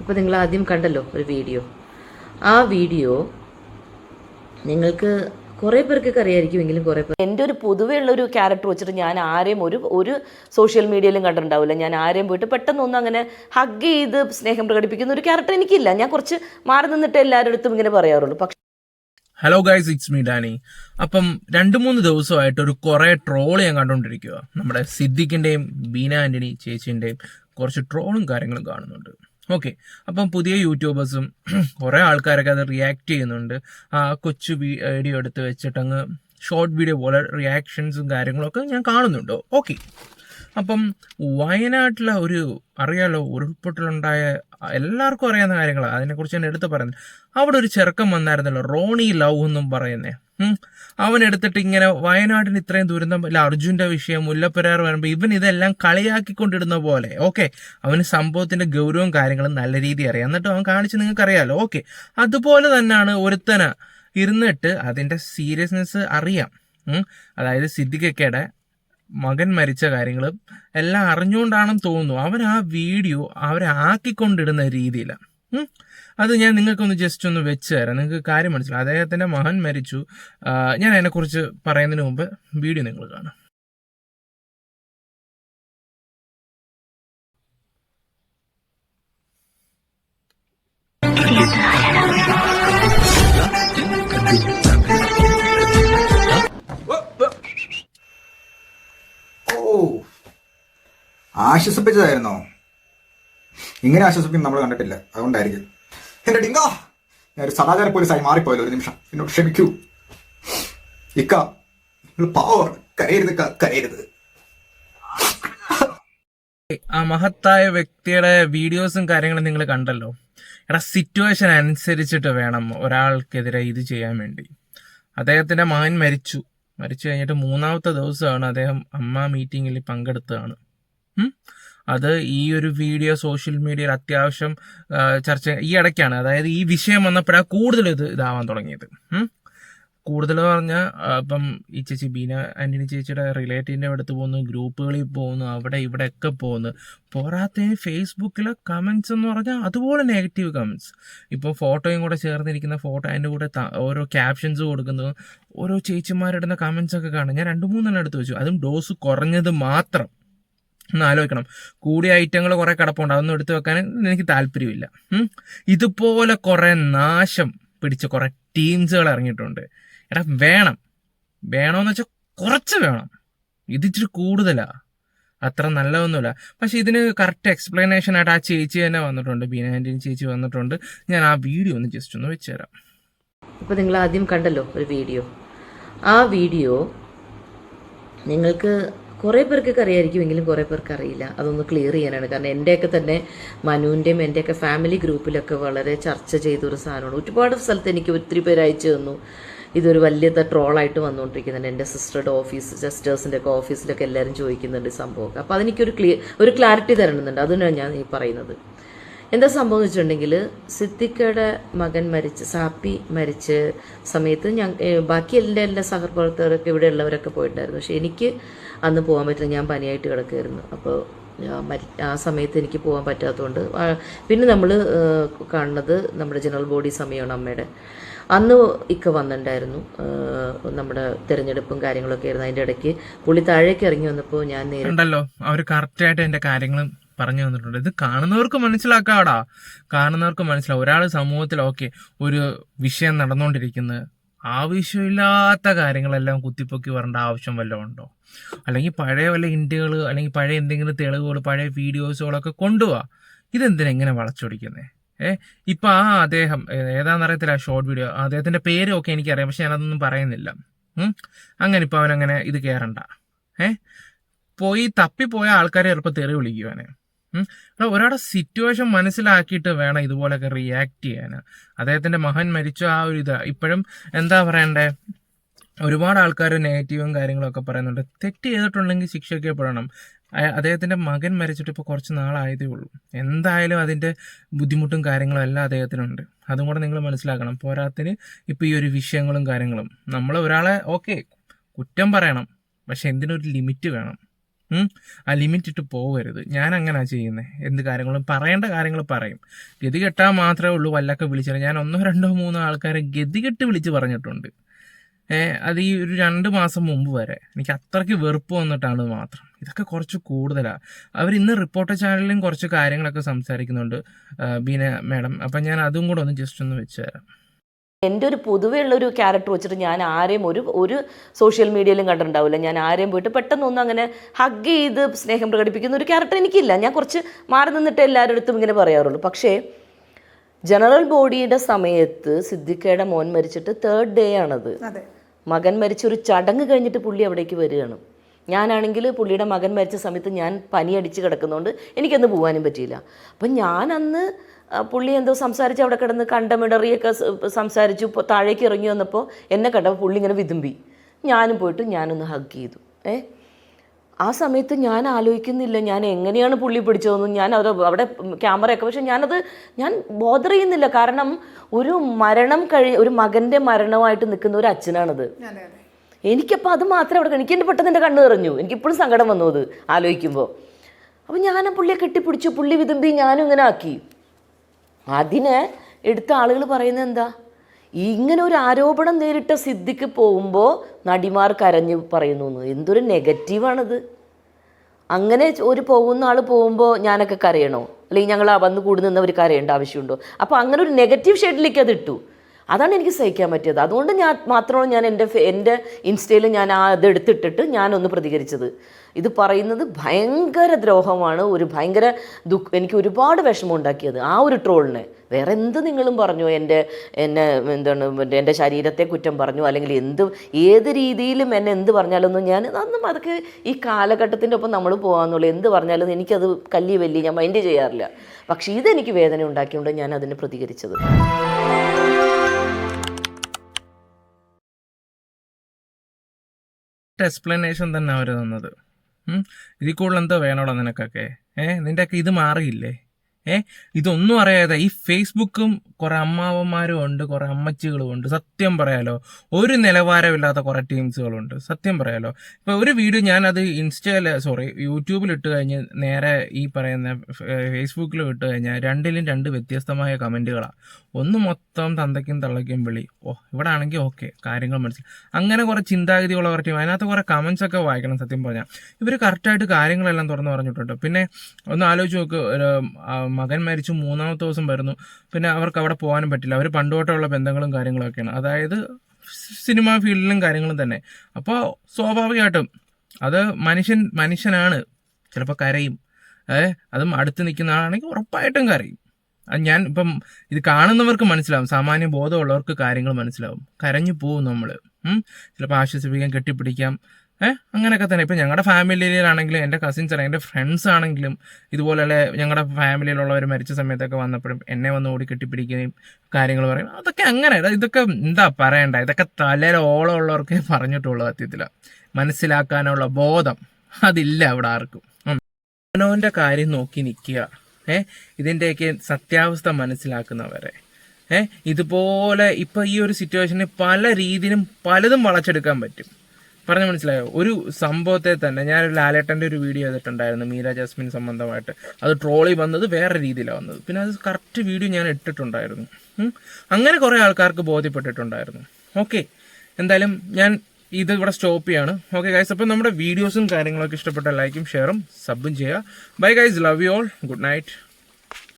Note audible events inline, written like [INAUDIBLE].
ഇപ്പോൾ നിങ്ങൾ ആദ്യം കണ്ടല്ലോ ഒരു വീഡിയോ. ആ വീഡിയോ നിങ്ങൾക്ക് കുറേ പേർക്കൊക്കെ അറിയാമായിരിക്കുമെങ്കിലും കുറേ പേർ എന്റെ ഒരു പൊതുവേ ഉള്ള ഒരു ക്യാരക്ടർ വെച്ചിട്ട് ഞാൻ ആരെയും ഒരു ഒരു സോഷ്യൽ മീഡിയയിലും കണ്ടിട്ടുണ്ടാവില്ല. ഞാൻ ആരെയും പോയിട്ട് പെട്ടെന്നൊന്നും അങ്ങനെ ഹഗ് ചെയ്ത് സ്നേഹം പ്രകടിപ്പിക്കുന്ന ഒരു ക്യാരക്ടർ എനിക്കില്ല. ഞാൻ കുറച്ച് മാറി നിന്നിട്ട് എല്ലാവരുടെ അടുത്തും ഇങ്ങനെ പറയാറുള്ളൂ. പക്ഷെ hello guys it's me Danny appam രണ്ട് മൂന്ന് ദിവസമായിട്ട് ഒരു കുറേ ട്രോൾ ഞാൻ കണ്ടുകൊണ്ടിരിക്കുക നമ്മുടെ സിദ്ദിഖിന്റെയും ബീന ആന്റണി ചേച്ചിന്റെയും കുറച്ച് ട്രോളും കാര്യങ്ങളും കാണുന്നുണ്ട്. ഓക്കെ അപ്പം പുതിയ യൂട്യൂബേഴ്സും [CLEARS THROAT] കുറേ ആൾക്കാരൊക്കെ അത് റിയാക്ട് ചെയ്യുന്നുണ്ട്. ആ കൊച്ചു വീഡിയോ എടുത്ത് വെച്ചിട്ടങ്ങ് ഷോർട്ട് വീഡിയോ പോലെ റിയാക്ഷൻസും കാര്യങ്ങളൊക്കെ ഞാൻ കാണുന്നുണ്ട്. ഓക്കെ അപ്പം വയനാട്ടിലെ ഒരു അറിയാലോ ഉരുൾപൊട്ടലുണ്ടായ എല്ലാവർക്കും അറിയാവുന്ന കാര്യങ്ങളാണ് അതിനെക്കുറിച്ച് ഞാൻ എടുത്ത് പറയുന്നത്. അവിടെ ഒരു ചെറുക്കം വന്നായിരുന്നല്ലോ റോണി ലവ് എന്നും പറയുന്നേ. അവൻ എടുത്തിട്ട് ഇങ്ങനെ വയനാടിന് ഇത്രയും ദുരന്തം ഇല്ല അർജുന്റെ വിഷയം മുല്ലപ്പെരിയാർ വരുമ്പോൾ ഇവൻ ഇതെല്ലാം കളിയാക്കിക്കൊണ്ടിരുന്ന പോലെ. ഓക്കെ. അവന് സംഭവത്തിന്റെ ഗൗരവവും കാര്യങ്ങളും നല്ല രീതി അറിയാം. എന്നിട്ട് അവൻ കാണിച്ച് നിങ്ങൾക്ക് അറിയാലോ ഓക്കെ. അതുപോലെ തന്നെയാണ് ഒരുത്തന ഇരുന്നിട്ട് അതിന്റെ സീരിയസ്നെസ് അറിയാം. അതായത് സിദ്ദിഖക്കയുടെ മകൻ മരിച്ച കാര്യങ്ങളും എല്ലാം അറിഞ്ഞുകൊണ്ടാണെന്ന് തോന്നുന്നു. അവൻ ആ വീഡിയോ അവരെ ആക്കിക്കൊണ്ടിടുന്ന രീതിയിലാണ് അത് ഞാൻ നിങ്ങൾക്കൊന്ന് ജസ്റ്റ് ഒന്ന് വെച്ച് തരാം. നിങ്ങൾക്ക് കാര്യം മനസ്സിലാവും അദ്ദേഹത്തിന്റെ മകൻ മരിച്ചു. ഞാൻ അതിനെക്കുറിച്ച് പറയുന്നതിന് മുമ്പ് വീഡിയോ നിങ്ങൾ കാണാം. ഓ ആശ്വസിപ്പിച്ചതായിരുന്നോ? ഇങ്ങനെ ആശ്വസിപ്പിക്കുന്ന നമ്മൾ കണ്ടിട്ടില്ല. അതുകൊണ്ടായിരിക്കും. എന്റെ ഡിങ്കോ! ഞാൻ ഒരു സദാചാര പോലീസായി മാറിപ്പോയല്ലോ ഒരു നിമിഷം. എന്നോട് ക്ഷമിക്കൂ. ഇക്ക പവർ കരയരുത് കരയരുത്. ആ മഹത്തായ വ്യക്തിയുടെ വീഡിയോസും കാര്യങ്ങളും നിങ്ങൾ കണ്ടല്ലോ. എടാ സിറ്റുവേഷൻ അനുസരിച്ചിട്ട് വേണം ഒരാൾക്കെതിരെ ഇത് ചെയ്യാൻ വേണ്ടി. അദ്ദേഹത്തിന്റെ മകൻ മരിച്ചു. മരിച്ചു കഴിഞ്ഞിട്ട് മൂന്നാമത്തെ ദിവസമാണ് അദ്ദേഹം അമ്മ മീറ്റിങ്ങിൽ പങ്കെടുത്തതാണ്. അത് ഈ ഒരു വീഡിയോ സോഷ്യൽ മീഡിയയിൽ അത്യാവശ്യം ചർച്ച ഈ ഇടയ്ക്കാണ്. അതായത് ഈ വിഷയം വന്നപ്പോഴാണ് കൂടുതൽ ഇത് ഇതാവാൻ തുടങ്ങിയത്. കൂടുതൽ പറഞ്ഞാൽ ഇപ്പം ഈ ചേച്ചി ബീന ആന്റണി ചേച്ചിയുടെ റിലേറ്റീവിന്റെ അടുത്ത് പോകുന്നു ഗ്രൂപ്പുകളിൽ പോകുന്നു അവിടെ ഇവിടെ ഒക്കെ പോകുന്നു. പോരാത്തതിന് ഫേസ്ബുക്കിലെ കമൻസ് എന്ന് പറഞ്ഞാൽ അതുപോലെ നെഗറ്റീവ് കമൻസ് ഇപ്പോൾ ഫോട്ടോയും കൂടെ ചേർന്നിരിക്കുന്ന ഫോട്ടോ അതിന്റെ കൂടെ ഓരോ ക്യാപ്ഷൻസ് കൊടുക്കുന്നു. ഓരോ ചേച്ചിമാരിടുന്ന കമൻസ് ഒക്കെ കാണും. ഞാൻ രണ്ട് മൂന്നെണ്ണം എടുത്ത് വെച്ചു. അതും ഡോസ് കുറഞ്ഞത് മാത്രം. ഒന്ന് ആലോചിക്കണം. കൂടിയ ഐറ്റങ്ങൾ കുറെ കിടപ്പുണ്ട്. അതൊന്നും എടുത്തു വെക്കാൻ എനിക്ക് താല്പര്യമില്ല. ഇതുപോലെ കുറെ നാശം പിടിച്ച കുറെ ടീംസുകൾ ഇറങ്ങിയിട്ടുണ്ട്. എടാ വേണം. വേണമെന്ന് വെച്ചാൽ കുറച്ച് വേണം. ഇതിച്ചിരി കൂടുതലാ. അത്ര നല്ലതൊന്നുമില്ല. പക്ഷെ ഇതിന് കറക്റ്റ് എക്സ്പ്ലനേഷൻ ആയിട്ട് ആ ചേച്ചി തന്നെ വന്നിട്ടുണ്ട്. ബീന ചേച്ചി വന്നിട്ടുണ്ട്. ഞാൻ ആ വീഡിയോ ഒന്ന് ജസ്റ്റ് ഒന്ന് വെച്ചുതരാം. ഇപ്പോൾ നിങ്ങൾ ആദ്യം കണ്ടല്ലോ ഒരു വീഡിയോ. ആ വീഡിയോ നിങ്ങൾക്ക് കുറേ പേർക്കൊക്കെ അറിയാമായിരിക്കുമെങ്കിലും കുറേ പേർക്ക് അറിയില്ല. അതൊന്ന് ക്ലിയർ ചെയ്യാനാണ്. കാരണം എന്റെയൊക്കെ തന്നെ മനുവിന്റെയും എന്റെയൊക്കെ ഫാമിലി ഗ്രൂപ്പിലൊക്കെ വളരെ ചർച്ച ചെയ്തൊരു സാധനമാണ്. ഒരുപാട് സ്ഥലത്ത് എനിക്ക് ഒത്തിരി പേര് അയച്ചു തന്നു. ഇതൊരു വലിയ ട്രോളായിട്ട് വന്നുകൊണ്ടിരിക്കുന്നുണ്ട്. എന്റെ സിസ്റ്ററുടെ ഓഫീസ് സിസ്റ്റേഴ്സിന്റെ ഒക്കെ ഓഫീസിലൊക്കെ എല്ലാവരും ചോദിക്കുന്നുണ്ട് സംഭവമൊക്കെ. അപ്പോൾ അതെനിക്കൊരു ക്ലിയർ ഒരു ക്ലാരിറ്റി തരണമെന്നുണ്ട്. അതിനാണ് ഞാൻ ഈ പറയുന്നത്. എന്താ സംഭവം എന്ന് വെച്ചിട്ടുണ്ടെങ്കിൽ മകൻ മരിച്ച് സാപ്പി മരിച്ച് സമയത്ത് ഞാൻ ബാക്കി എല്ലാ എല്ലാ സഹപ്രവർത്തകരൊക്കെ ഇവിടെ ഉള്ളവരൊക്കെ പോയിട്ടുണ്ടായിരുന്നു. പക്ഷെ എനിക്ക് അന്ന് പോകാൻ പറ്റില്ല. ഞാൻ പനിയായിട്ട് കിടക്കുമായിരുന്നു അപ്പോൾ ആ സമയത്ത് എനിക്ക് പോകാൻ പറ്റാത്തതുകൊണ്ട് പിന്നെ നമ്മൾ കാണുന്നത് നമ്മുടെ ജനറൽ ബോഡി സമയമാണ് അമ്മയുടെ. അന്ന് ഇക്ക വന്നിട്ടുണ്ടായിരുന്നു. നമ്മുടെ തിരഞ്ഞെടുപ്പും കാര്യങ്ങളൊക്കെ ആയിരുന്നു. അതിന്റെ ഇടയ്ക്ക് പുള്ളി താഴേക്ക് ഇറങ്ങി വന്നപ്പോൾ ഞാൻ നേരെ ഉണ്ടല്ലോ അവർ കറക്റ്റായിട്ട് എന്റെ കാര്യങ്ങളും പറഞ്ഞു തന്നിട്ടുണ്ട്. ഇത് കാണുന്നവർക്ക് മനസ്സിലാക്കാടാ. കാണുന്നവർക്ക് മനസ്സിലാവും. ഒരാൾ സമൂഹത്തിൽ ഓക്കെ ഒരു വിഷയം നടന്നുകൊണ്ടിരിക്കുന്നത് ആവശ്യമില്ലാത്ത കാര്യങ്ങളെല്ലാം കുത്തിപ്പൊക്കി വരേണ്ട ആവശ്യം വല്ലതും ഉണ്ടോ? അല്ലെങ്കിൽ പഴയ വല്ല ഇന്ത്യകൾ അല്ലെങ്കിൽ പഴയ എന്തെങ്കിലും തെളിവുകൾ പഴയ വീഡിയോസുകളൊക്കെ കൊണ്ടുപോവാ ഇതെന്തിനാ ഇങ്ങനെ വളച്ചൊടിക്കുന്നത് ഏഹ് ഇപ്പൊ ആ അദ്ദേഹം ഏതാണെന്ന് ഏതാണെന്നറിയത്തില്ല ഷോർട്ട് വീഡിയോ അദ്ദേഹത്തിന്റെ പേരൊക്കെ എനിക്കറിയാം പക്ഷെ ഞാനതൊന്നും പറയുന്നില്ല. അങ്ങനെ ഇപ്പൊ അവനങ്ങനെ ഇത് കേറണ്ട. ഏഹ് പോയി തപ്പിപ്പോയ ആൾക്കാരെ ചിലപ്പോൾ തെറി വിളിക്കുവാനെ ഒരാളുടെ സിറ്റുവേഷൻ മനസ്സിലാക്കിയിട്ട് വേണം ഇതുപോലൊക്കെ റിയാക്ട് ചെയ്യാൻ. അദ്ദേഹത്തിന്റെ മഹൻ മരിച്ച ആ ഒരു ഇത്. ഇപ്പോഴും എന്താ പറയണ്ടേ? ഒരുപാട് ആൾക്കാർ നെഗറ്റീവും കാര്യങ്ങളൊക്കെ പറയുന്നുണ്ട്. തെറ്റ് ചെയ്തിട്ടുണ്ടെങ്കിൽ ശിക്ഷിക്കപ്പെടണം അദ്ദേഹത്തിന്റെ മകൻ മരിച്ചിട്ട് ഇപ്പോൾ കുറച്ച് നാളായതേ ഉള്ളൂ. എന്തായാലും അതിന്റെ ബുദ്ധിമുട്ടും കാര്യങ്ങളും എല്ലാം അദ്ദേഹത്തിനുണ്ട്. അതും കൂടെ നിങ്ങൾ മനസ്സിലാക്കണം. പോരാത്തിന് ഇപ്പൊ ഈ ഒരു വിഷയങ്ങളും കാര്യങ്ങളും. നമ്മൾ ഒരാളെ ഓക്കെ കുറ്റം പറയണം. പക്ഷെ എന്തിനൊരു ലിമിറ്റ് വേണം. ആ ലിമിറ്റ് ഇട്ട് പോകരുത് ഞാൻ അങ്ങനെ ചെയ്യുന്നത് എന്ത് കാര്യങ്ങളും പറയേണ്ട കാര്യങ്ങൾ പറയും. ഗതി കെട്ടാൻ മാത്രമേ ഉള്ളൂ. വല്ലൊക്കെ വിളിച്ചിട്ട് ഞാൻ ഒന്നോ രണ്ടോ മൂന്നോ ആൾക്കാരെ ഗതികെട്ട് വിളിച്ച് പറഞ്ഞിട്ടുണ്ട്. അത് ഈ ഒരു രണ്ട് മാസം മുമ്പ് വരെ. എനിക്ക് അത്രയ്ക്ക് വെറുപ്പ് വന്നിട്ടാണ് മാത്രം. ഇതൊക്കെ കുറച്ച് കൂടുതലാണ് അവർ ഇന്ന് റിപ്പോർട്ടർ ചാനലിലും കുറച്ച് കാര്യങ്ങളൊക്കെ സംസാരിക്കുന്നുണ്ട് ബീന മാഡം. അപ്പം ഞാൻ അതും കൂടെ ഒന്ന് ജസ്റ്റ് ഒന്ന് വെച്ച് തരാം. എന്റെ ഒരു പൊതുവേ ഉള്ളൊരു ക്യാരക്ടർ വെച്ചിട്ട് ഞാൻ ആരെയും ഒരു ഒരു സോഷ്യൽ മീഡിയയിലും കണ്ടിട്ടുണ്ടാവില്ല. ഞാൻ ആരെയും പോയിട്ട് പെട്ടെന്ന് ഒന്നും അങ്ങനെ ഹഗ് ചെയ്ത് സ്നേഹം പ്രകടിപ്പിക്കുന്ന ഒരു ക്യാരക്ടർ എനിക്കില്ല. ഞാൻ കുറച്ച് മാറി നിന്നിട്ട് എല്ലാവരുടെ അടുത്തും ഇങ്ങനെ പറയാറുള്ളൂ. പക്ഷേ ജനറൽ ബോഡിയുടെ സമയത്ത് സിദ്ദിഖയുടെ മോൻ മരിച്ചിട്ട് തേർഡ് ഡേ ആണത്. മകൻ മരിച്ചൊരു ചടങ്ങ് കഴിഞ്ഞിട്ട് പുള്ളി അവിടേക്ക് വരികയാണ്. ഞാനാണെങ്കിൽ പുള്ളിയുടെ മകൻ മരിച്ച സമയത്ത് ഞാൻ പനി അടിച്ച് കിടക്കുന്നതുകൊണ്ട് എനിക്കന്ന് പോകാനും പറ്റിയില്ല. അപ്പം ഞാൻ അന്ന് പുള്ളി എന്തോ സംസാരിച്ച് അവിടെ കിടന്ന് കണ്ടമിടറിയൊക്കെ സംസാരിച്ചു താഴേക്ക് ഇറങ്ങി വന്നപ്പോൾ എന്നെ കണ്ടപ്പോൾ പുള്ളി ഇങ്ങനെ വിതുമ്പി. ഞാനും പോയിട്ട് ഞാനൊന്ന് ഹഗ് ചെയ്തു. ഏ? ആ സമയത്ത് ഞാൻ ആലോചിക്കുന്നില്ല ഞാൻ എങ്ങനെയാണ് പുള്ളി പിടിച്ചതെന്നും. ഞാൻ അത് അവിടെ ക്യാമറയൊക്കെ പക്ഷെ ഞാനത് ഞാൻ ബോധർ ചെയ്യുന്നില്ല. കാരണം ഒരു മരണം കഴി ഒരു മകന്റെ മരണമായിട്ട് നിൽക്കുന്ന ഒരു അച്ഛനാണത്. എനിക്കപ്പോൾ അത് മാത്രമേ അവിടെ എനിക്ക് എന്റെ പെട്ടെന്ന് എന്റെ കണ്ണ് നിറഞ്ഞു? എനിക്കിപ്പോഴും സങ്കടം വന്നു അത് ആലോചിക്കുമ്പോൾ അപ്പോൾ ഞാൻ ആ പുള്ളിയെ കെട്ടിപ്പിടിച്ചു പുള്ളി വിതുമ്പി ഞാനും ഇങ്ങനെ ആക്കി. അതിനെ എടുത്ത ആളുകൾ പറയുന്നത് എന്താ? ഇങ്ങനെ ഒരു ആരോപണം നേരിട്ട സിദ്ധിക്ക് പോകുമ്പോൾ നടിമാർ കരഞ്ഞു പറയുന്നു. എന്തൊരു നെഗറ്റീവാണത്. അങ്ങനെ ഒരു പോകുന്ന ആൾ പോകുമ്പോൾ ഞാനൊക്കെ കരയണോ? അല്ലെങ്കിൽ ഞങ്ങൾ വന്ന് കൂടി നിന്നവർ കരയേണ്ട ആവശ്യമുണ്ടോ? അപ്പോൾ അങ്ങനെ ഒരു നെഗറ്റീവ് ഷെയ്ഡിലേക്ക് അത് ഇട്ടു. അതാണ് എനിക്ക് സഹിക്കാൻ പറ്റിയത്. അതുകൊണ്ട് ഞാൻ മാത്രമാണ് ഞാൻ എന്റെ എന്റെ ഇൻസ്റ്റയിൽ ഞാൻ ആ ഇത് എടുത്തിട്ടിട്ട് ഞാനൊന്ന് പ്രതികരിച്ചത്. ഇത് പറയുന്നത് ഭയങ്കര ദ്രോഹമാണ് ഒരു ഭയങ്കര ദുഃഖ എനിക്ക് ഒരുപാട് വിഷമം ഉണ്ടാക്കിയത് ആ ഒരു ട്രോളിനെ. വേറെ എന്ത് നിങ്ങളും പറഞ്ഞു എന്റെ എന്നെ എന്താണ് എന്റെ ശരീരത്തെ കുറ്റം പറഞ്ഞു അല്ലെങ്കിൽ എന്ത് ഏത് രീതിയിലും എന്നെ എന്ത് പറഞ്ഞാലൊന്നും ഞാൻ അതൊന്നും അതൊക്കെ ഈ കാലഘട്ടത്തിന്റെ ഒപ്പം നമ്മൾ പോകാമെന്നുള്ളൂ എന്ത് പറഞ്ഞാലും എനിക്കത് കല്ലി വല്ലി ഞാൻ മൈൻഡ് ചെയ്യാറില്ല. പക്ഷേ ഇതെനിക്ക് വേദന ഉണ്ടാക്കിയുകൊണ്ട് ഞാൻ അതിന് പ്രതികരിച്ചത്. എക്സ്പ്ലനേഷൻ തന്നെ അവർ തന്നത്. ഇതിൽ കൂടുതൽ എന്തോ വേണോടാ നിനക്കൊക്കെ? ഏ? നിന്റെയൊക്കെ ഇത് മാറിയില്ലേ? ഏ? ഇതൊന്നും അറിയാതെ ഈ ഫേസ്ബുക്കും കുറെ അമ്മാവന്മാരും ഉണ്ട് കുറെ അമ്മച്ചികളും ഉണ്ട്. സത്യം പറയാലോ ഒരു നിലവാരമില്ലാത്ത കുറെ ടീംസുകളുണ്ട്. സത്യം പറയാലോ. ഇപ്പൊ ഒരു വീഡിയോ ഞാൻ അത് ഇൻസ്റ്റയിൽ സോറി യൂട്യൂബിൽ ഇട്ട് കഴിഞ്ഞ് നേരെ ഈ പറയുന്ന ഫേസ്ബുക്കിൽ ഇട്ട് കഴിഞ്ഞാൽ രണ്ടിലും രണ്ട് വ്യത്യസ്തമായ കമന്റുകളാണ് ഒന്ന് മൊത്തം തന്തയ്ക്കും തള്ളയ്ക്കും വിളി. ഓ ഇവിടെ ആണെങ്കിൽ ഓക്കെ കാര്യങ്ങൾ മനസ്സിലായി അങ്ങനെ കുറെ ചിന്താഗതിയുള്ളവർ ടീം അതിനകത്ത് കുറെ കമന്റ്സ് ഒക്കെ വായിക്കണം സത്യം പറഞ്ഞാൽ ഇവർ കറക്റ്റായിട്ട് കാര്യങ്ങളെല്ലാം തുറന്നു പറഞ്ഞിട്ടുണ്ട്. പിന്നെ ഒന്ന് ആലോചിച്ച് നോക്ക് മകൻ മരിച്ചു മൂന്നാമത്തെ ദിവസം വരുന്നു. പിന്നെ അവർക്ക് അവിടെ പോകാനും പറ്റില്ല. അവർ പണ്ടുതൊട്ടുള്ള ബന്ധങ്ങളും കാര്യങ്ങളൊക്കെയാണ്. അതായത് സിനിമാ ഫീൽഡിലും കാര്യങ്ങളും തന്നെ. അപ്പോൾ സ്വാഭാവികമായിട്ടും അത് മനുഷ്യൻ മനുഷ്യനാണ്. ചിലപ്പോൾ കരയും. ഏ അതും അടുത്ത് നിൽക്കുന്ന ആളാണെങ്കിൽ ഉറപ്പായിട്ടും കരയും. ഞാൻ ഇപ്പം ഇത് കാണുന്നവർക്ക് മനസ്സിലാവും. സാമാന്യ ബോധമുള്ളവർക്ക് കാര്യങ്ങൾ മനസ്സിലാവും. കരഞ്ഞു പോവും നമ്മൾ ചിലപ്പോൾ ആശ്വസിപ്പിക്കാം കെട്ടിപ്പിടിക്കാം. ഏഹ് അങ്ങനെയൊക്കെ തന്നെ. ഇപ്പം ഞങ്ങളുടെ ഫാമിലിയിലാണെങ്കിലും എന്റെ കസിൻസ് ആണെങ്കിലും എന്റെ ഫ്രണ്ട്സ് ആണെങ്കിലും ഇതുപോലെയുള്ള ഞങ്ങളുടെ ഫാമിലിയിലുള്ളവർ മരിച്ച സമയത്തൊക്കെ വന്നപ്പോഴും എന്നെ വന്ന് ഓടി കെട്ടിപ്പിടിക്കുകയും കാര്യങ്ങൾ പറയും. അതൊക്കെ അങ്ങനെ. ഇതൊക്കെ എന്താ പറയണ്ട. ഇതൊക്കെ തലയിൽ ഓളം ഉള്ളവർക്കേ പറഞ്ഞിട്ടുള്ളൂ സത്യത്തിൽ മനസ്സിലാക്കാനുള്ള ബോധം അതില്ല അവിടെ ആർക്കും. മനോന്റെ കാര്യം നോക്കി നിൽക്കുക ഏ? ഇതിന്റെയൊക്കെ സത്യാവസ്ഥ മനസ്സിലാക്കുന്നവരെ. ഏഹ് ഇതുപോലെ ഇപ്പം ഈ ഒരു സിറ്റുവേഷനിൽ പല രീതിയിലും പലതും വളച്ചെടുക്കാൻ പറ്റും. പറഞ്ഞു മനസ്സിലായോ? ഒരു സംഭവത്തെ തന്നെ ഞാൻ ലാലേട്ടന്റെ ഒരു വീഡിയോ ചെയ്തിട്ടുണ്ടായിരുന്നു മീര ജാസ്മിൻ സംബന്ധമായിട്ട്. അത് ട്രോളി വന്നത് വേറെ രീതിയിലാണ് വന്നത്. പിന്നെ അത് കറക്റ്റ് വീഡിയോ ഞാൻ ഇട്ടിട്ടുണ്ടായിരുന്നു. അങ്ങനെ കുറേ ആൾക്കാർക്ക് ബോധ്യപ്പെട്ടിട്ടുണ്ടായിരുന്നു. ഓക്കെ എന്തായാലും ഞാൻ ഇത് ഇവിടെ സ്റ്റോപ്പ് ചെയ്യാണ്. ഓക്കെ ഗൈസ് അപ്പം നമ്മുടെ വീഡിയോസും കാര്യങ്ങളൊക്കെ ഇഷ്ടപ്പെട്ട ലൈക്കും ഷെയറും സബും ചെയ്യുക. Bye guys love you all good night